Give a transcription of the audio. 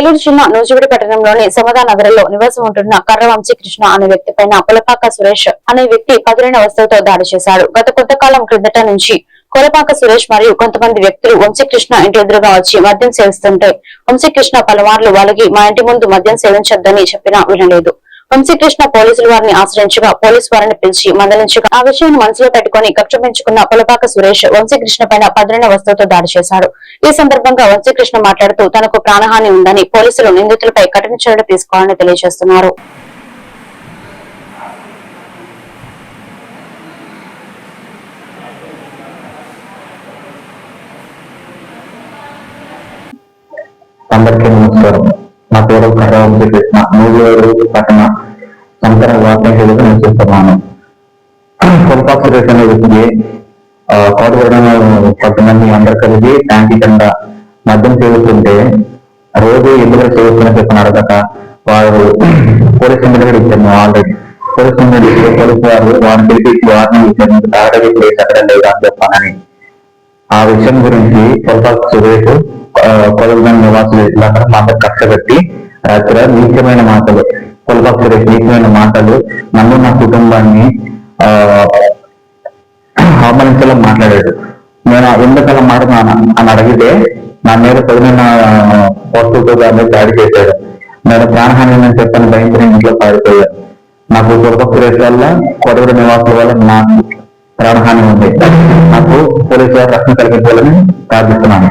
ఏలూరు జిల్లా నూజివీడు పట్టణంలోని సమదా నగరంలో నివాసం ఉంటున్న కర్ర వంశీకృష్ణ అనే వ్యక్తి పైన పులపాక సురేష్ అనే వ్యక్తి పదులైన వస్తువుతో దాడి చేశాడు గత కొంతకాలం క్రిందట నుంచి కొలపాక సురేష్ మరియు కొంతమంది వ్యక్తులు వంశీకృష్ణ ఇంటి ఎదురుగా వచ్చి మద్యం సేవిస్తుంటే వంశీకృష్ణ పలుమార్లు వాళ్ళకి మా ఇంటి ముందు మద్యం సేవించొద్దని చెప్పినా వినలేదు. వంశీకృష్ణ పోలీసులు వారిని ఆశ్రయించగా పోలీసు వారిని పిలిచి మందలించగా ఆ విషయాన్ని మనసులో పెట్టుకుని కక్ష పెంచుకున్న సురేష్ వంశీకృష్ణ పైన పదులైన వస్తువుతో దాడి చేశాడు. ఈ సందర్భంగా వంశీకృష్ణ మాట్లాడుతూ తనకు ప్రాణహాని ఉందని పోలీసులు నిందితులపై కఠిన చర్యలు తీసుకోవాలని తెలియజేస్తున్నారు. అందరికీ నమస్కారం. నా పేరు కర్రవంశీ కృష్ణ మూడు పట్టణ సంతర వార్తాశైలిగా నివసిస్తున్నాను కొలపాక్ సురేష్ అనే వ్యక్తి కోటగూడెం కొంతమంది అందరు కలిసి ట్యాంకి కింద మద్యం చేస్తుంటే రోజు ఎందుకు చేస్తున్నా చెప్పిన అడగక వారు పోలీస్ కంప్లైంట్ ఇచ్చారు. ఆల్రెడీ పోలీస్ కంప్లైంట్ ఇస్తే పోలీసు వారు వారిని పిలిపించి వారిని ఇచ్చారు తాగడానికి ప్లేస్ అక్కడ లేదు అని చెప్పానని. ఆ విషయం గురించి కొలపాక సురేష్ కొలగం నివాసులు ఇట్లా మాట కష్టపెట్టి రాత్రి నీచమైన మాటలు కొలపాక నీచమైన మాటలు నన్ను నా కుటుంబాన్ని ఆ అవమానించేలా మాట్లాడాడు. నేను ఎందుకలా మాట అని అడిగితే నా మీద పదిన వస్తువుతో దాన్ని దాడి చేశాడు. నేను ప్రాణహాని నేను చెప్పని భయంకర ఇంట్లో పారిపోయాను. నాకు కొలపాక వల్ల కొడగడ నివాసుల వల్ల నాకు ప్రాణహాని ఉంది. నాకు పోలీసు వారు రక్షణ కలిగించాలని ప్రార్థిస్తున్నాను.